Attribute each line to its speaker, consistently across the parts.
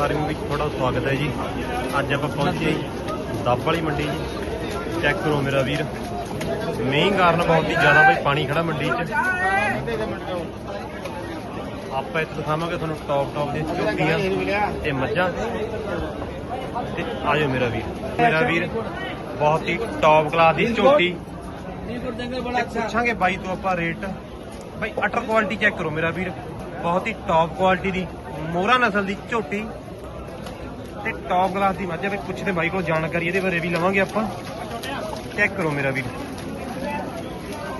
Speaker 1: Farming ਵਿੱਚ ਤੁਹਾਡਾ ਸਵਾਗਤ ਹੈ ਜੀ। ਅੱਜ ਆਪਾਂ ਪਹੁੰਚੇ ਜੀ ਦੱਬ ਵਾਲੀ ਮੰਡੀ ਜੀ। ਚੈੱਕ ਕਰੋ ਮੇਰਾ ਵੀਰ। ਮੀਂਹ ਕਾਰਨ ਬਹੁਤ ਹੀ ਜ਼ਿਆਦਾ ਬਈ ਪਾਣੀ ਖੜਾ ਮੰਡੀ 'ਚ। ਆਪਾਂ ਇੱਥੇ ਦਿਖਾਵਾਂਗੇ ਤੁਹਾਨੂੰ ਟੌਪ ਟੌਪ ਦੀਆਂ ਚੋਟੀਆਂ ਤੇ ਮੱਝਾਂ। ਤੇ ਆਜੋ ਮੇਰਾ ਵੀਰ। ਮੇਰਾ ਵੀਰ ਬਹੁਤ ਹੀ ਟੌਪ ਕਲਾਸ ਦੀ ਝੋਟੀ ਪੁੱਛਾਂਗੇ ਬਾਈ ਤੋਂ ਆਪਾਂ ਰੇਟ ਬਾਈ ਅਟਰ ਕੁਆਲਿਟੀ ਚੈੱਕ ਕਰੋ ਮੇਰਾ ਵੀਰ। ਬਹੁਤ ਹੀ ਟੌਪ ਕੁਆਲਿਟੀ ਦੀ ਮੋਹਰਾ ਨਸਲ ਦੀ ਝੋਟੀ ਤੇ ਟੌਪ ਕਲਾਸ ਦੀ ਮੱਝ ਹੈ ਬਈ ਪੁੱਛਦੇ ਬਾਈ ਕੋਲ ਜਾਣਕਾਰੀ, ਇਹਦੇ ਬਾਰੇ ਵੀ ਲਵਾਂਗੇ ਆਪਾਂ। ਚੈੱਕ ਕਰੋ ਮੇਰਾ ਵੀਰ।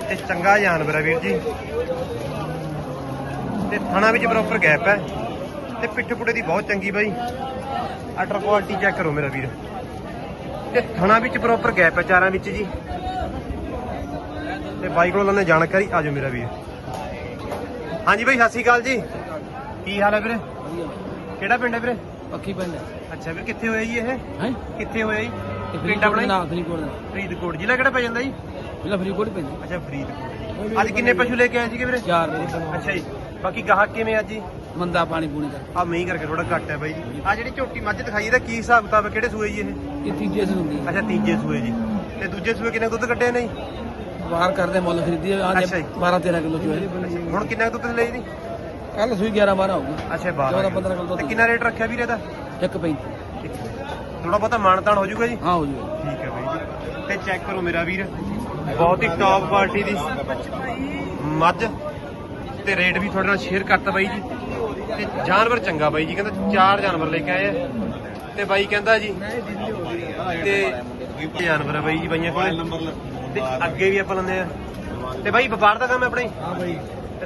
Speaker 1: ਤੇ ਚੰਗਾ ਜਾਨਵਰ ਹੈ ਵੀਰ ਜੀ। ਤੇ ਥਣਾ ਵਿੱਚ ਪ੍ਰੋਪਰ ਗੈਪ ਹੈ। ਤੇ ਪਿੱਠ ਪੁੜੇ ਦੀ ਬਹੁਤ ਚੰਗੀ ਬਾਈ। ਅਟਰ ਕੁਆਲਿਟੀ ਚੈੱਕ ਕਰੋ ਮੇਰਾ ਵੀਰ। ਤੇ ਥਣਾ ਵਿੱਚ ਪ੍ਰੋਪਰ ਗੈਪ ਹੈ ਚਾਰਾਂ ਵਿੱਚ ਜੀ। ਤੇ ਬਾਈ ਕੋਲ ਉਹਨੇ ਜਾਣਕਾਰੀ ਆਜੋ ਮੇਰਾ ਵੀਰ। ਹਾਂਜੀ ਬਾਈ, ਸਤਿ ਸ਼੍ਰੀ ਅਕਾਲ ਜੀ। ਕੀ ਹਾਲ ਹੈ ਵੀਰੇ? ਕਿਹੜਾ ਪਿੰਡ ਹੈ ਵੀਰੇ?
Speaker 2: ਪੱਖੀ ਪਿੰਡ
Speaker 1: ਅੱਛਾ ਵੀਰ ਕਿੱਥੇ ਹੋਇਆ ਜੀ ਇਹ?
Speaker 2: ਹੈ?
Speaker 1: ਕਿੱਥੇ ਹੋਇਆ ਜੀ? ਪਿੰਡ ਆਪਣਾ?
Speaker 2: ਨਾ ਫਰੀਦਕੋਟ ਦਾ
Speaker 1: ਫਰੀਦਕੋਟ ਜ਼ਿਲ੍ਹਾ ਕਿਹੜਾ ਪੈ ਜਾਂਦਾ ਜੀ?
Speaker 2: ਪਹਿਲਾਂ ਫਰੀਦਕੋਟ ਹੀ ਪੈਂਦਾ।
Speaker 1: ਅੱਛਾ ਫਰੀਦਕੋਟ। ਅੱਜ ਕਿੰਨੇ ਪਸ਼ੂ ਲੈ ਕੇ ਆਏ ਸੀਗੇ ਵੀਰੇ?
Speaker 2: ਚਾਰ ਦੇ
Speaker 1: ਅੱਛਾ ਜੀ। ਬਾਕੀ ਗਾਹਕ ਕਿਵੇਂ ਅੱਜ ਜੀ?
Speaker 2: ਮੰਦਾ ਪਾਣੀ ਪੂਣੀ ਦਾ।
Speaker 1: ਆ ਮੀਂਹ ਕਰਕੇ ਥੋੜਾ ਘੱਟ ਹੈ ਬਾਈ ਜੀ। ਆ ਜਿਹੜੀ ਝੋਟੀ ਮੱਝ ਦਿਖਾਈ ਇਹਦਾ ਕੀ ਹਿਸਾਬ ਕਿਤਾਬ ਹੈ? ਕਿਹੜੇ ਸੂਏ ਜੀ ਇਹ?
Speaker 2: ਇਹ ਤੀਜੇ ਹੁੰਦੀ ਹੈ।
Speaker 1: ਅੱਛਾ ਤੀਜੇ ਸੂਏ ਜੀ। ਤੇ ਦੂਜੇ ਸੂਏ ਕਿੰਨਾ ਦੁੱਧ ਕੱਢਿਆ ਨਹੀਂ
Speaker 2: ਬਾਹਰ ਕਰਦੇ ਮੁੱਲ ਖਰੀਦੀ ਆ
Speaker 1: ਅੱਛਾ ਜੀ।
Speaker 2: 12 13 ਕਿਲੋ ਹੈ।
Speaker 1: ਹੁਣ ਕਿੰਨਾ ਦੁੱਧ ਲਈ ਜੀ?
Speaker 2: ਕੱਲ ਸੂਈ 11 12 ਹੋਊਗੀ।
Speaker 1: ਅੱਛਾ
Speaker 2: 14
Speaker 1: 12
Speaker 2: 15 ਕਿਲੋ
Speaker 1: ਤੇ ਕਿੰਨਾ ਰੇਟ ਰੱਖਿਆ ਵੀਰੇ ਦਾ
Speaker 2: ਇੱਕ ਪੈਂਤੀ।
Speaker 1: ਥੋੜਾ ਬਹੁਤਾ ਮਾਨਤਾਨ ਹੋ ਜਾਊਗਾ ਜੀ?
Speaker 2: ਹਾਂ ਹੋ ਜੂਗਾ
Speaker 1: ਠੀਕ ਹੈ ਬਾਈ ਜੀ। ਤੇ ਚੈੱਕ ਕਰੋ ਮੇਰਾ ਵੀਰ। ਬਹੁਤ ਹੀ ਟੌਪ ਕੁਆਲਿਟੀ ਦੀ ਮੱਝ। ਤੇ ਰੇਟ ਵੀ ਤੁਹਾਡੇ ਨਾਲ ਸ਼ੇਅਰ ਕਰਤਾ ਬਾਈ ਜੀ। ਤੇ ਜਾਨਵਰ ਚੰਗਾ ਬਾਈ ਜੀ। ਕਹਿੰਦਾ ਚਾਰ ਜਾਨਵਰ ਲੈ ਕੇ ਆਏ ਆ। ਤੇ ਬਾਈ ਕਹਿੰਦਾ ਜੀ ਤੇ ਜਾਨਵਰ ਹੈ ਬਾਈ ਜੀ ਬਾਈਆਂ ਕੋਲੇ। ਤੇ ਅੱਗੇ ਵੀ ਆਪਾਂ ਲੈਂਦੇ ਆ। ਤੇ ਬਾਈ ਵਪਾਰ ਦਾ ਕੰਮ ਹੈ ਆਪਣਾ
Speaker 2: ਹਾਂ ਭਾਈ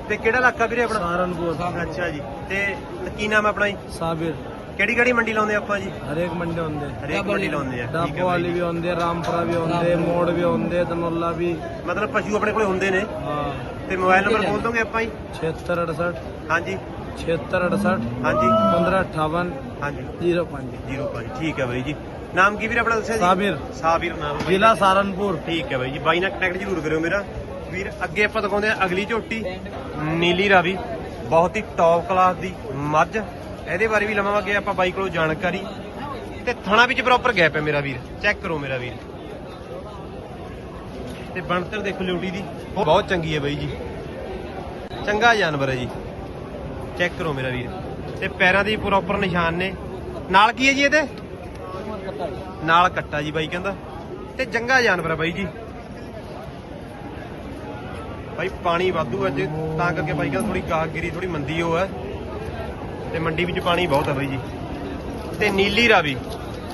Speaker 1: ਤੇ ਕਿਹੜਾ ਇਲਾਕਾ ਵੀਰੇ ਆਪਣਾ?
Speaker 2: ਸਹਾਰਨਪੁਰ।
Speaker 1: ਅੱਛਾ ਜੀ। ਤੇ ਕੀ ਨਾਮ ਹੈ ਆਪਣਾ ਜੀ?
Speaker 2: ਸਾਬਿਰ।
Speaker 1: ਕਿਹੜੀ ਕਿਹੜੀ ਮੰਡੀ ਲਾਉਂਦੇ ਆਪਾਂ ਜੀ?
Speaker 2: ਹਰੇਕ ਮੰਡੇ ਹੁੰਦੇ
Speaker 1: ਹਰੇਕ ਮੰਡੀ ਲਾਉਂਦੇ ਆ। ਠੀਕ ਹੈ
Speaker 2: ਡਾਬੋ
Speaker 1: ਬਾਈ।
Speaker 2: ਵਾਲੀ ਵੀ ਹੁੰਦੇ ਰਾਮਪੁਰਾ ਵੀ ਹੁੰਦੇ ਮੋੜ ਵੀ ਹੁੰਦੇ ਤਨੋਲਾ ਵੀ।
Speaker 1: ਮਤਲਬ ਪਸ਼ੂ ਆਪਣੇ ਕੋਲੇ ਹੁੰਦੇ ਨੇ।
Speaker 2: ਹਾਂ।
Speaker 1: ਤੇ ਮੋਬਾਈਲ ਨੰਬਰ ਬੋਲ ਦੋਗੇ ਆਪਾਂ ਜੀ?
Speaker 2: 7668
Speaker 1: ਹਾਂਜੀ।
Speaker 2: 7668
Speaker 1: ਹਾਂਜੀ।
Speaker 2: 1558
Speaker 1: ਹਾਂਜੀ।
Speaker 2: 05
Speaker 1: 05 ਠੀਕ ਹੈ ਬਾਈ ਜੀ। ਨਾਮ ਕੀ ਵੀਰ ਆਪਣਾ ਦੱਸਿਆ ਜੀ?
Speaker 2: ਸਾਬਿਰ।
Speaker 1: ਸਾਬਿਰ ਨਾਮ
Speaker 2: ਜ਼ਿਲ੍ਹਾ ਸਹਾਰਨਪੁਰ।
Speaker 1: ਠੀਕ ਹੈ ਬਾਈ ਜੀ। ਬਾਈ ਨਾਲ ਕਨੈਕਟ ਜ਼ਰੂਰ ਕਰਿਓ ਮੇਰਾ। ਵੀਰ, ਅੱਗੇ ਆਪਾਂ ਦਿਖਾਉਂਦੇ ਆ ਅਗਲੀ ਝੋਟੀ, ਨੀਲੀ ਰਾਵੀ, ਬਹੁਤ ਹੀ ਟੌਪ ਕਲਾਸ ਦੀ ਮੱਝ। ਇਹਦੇ ਬਾਰੇ ਵੀ ਲਵਾਂਗੇ ਆਪਾਂ ਬਾਈ ਕੋਲੋਂ ਜਾਣਕਾਰੀ। ਤੇ ਥਣਾ ਵਿੱਚ ਪ੍ਰੋਪਰ ਗੈਪ ਹੈ ਮੇਰਾ ਵੀਰ ਚੈੱਕ ਕਰੋ ਮੇਰਾ ਵੀਰ। ਤੇ ਬਣਤਰ ਦੇਖੋ ਲਿਉਟੀ ਦੀ, ਬਹੁਤ ਚੰਗੀ ਹੈ ਬਾਈ ਜੀ। ਚੰਗਾ ਜਾਨਵਰ ਹੈ ਜੀ। ਚੈੱਕ ਕਰੋ ਮੇਰਾ ਵੀਰ। ਤੇ ਪੈਰਾਂ ਦੇ ਪ੍ਰੋਪਰ ਨਿਸ਼ਾਨ ਨੇ। ਨਾਲ ਕੀ ਹੈ ਜੀ ਇਹਦੇ? ਨਾਲ ਕੱਟਾ ਜੀ ਬਾਈ ਕਹਿੰਦਾ। ਤੇ ਚੰਗਾ ਜਾਨਵਰ ਹੈ ਬਾਈ ਜੀ। ਬਾਈ ਪਾਣੀ ਵਾਧੂ ਅੱਜ ਤਾਂ ਕਰਕੇ ਬਾਈ ਕਹਿੰਦਾ ਥੋੜੀ ਗਾਹਗਿਰੀ ਥੋੜੀ ਮੰਦੀ ਹੋ ਹੈ। ਤੇ ਮੰਡੀ ਵਿੱਚ ਪਾਣੀ ਬਹੁਤ ਹੈ ਬਾਈ ਜੀ। ਤੇ ਨੀਲੀ ਰਾਵੀ,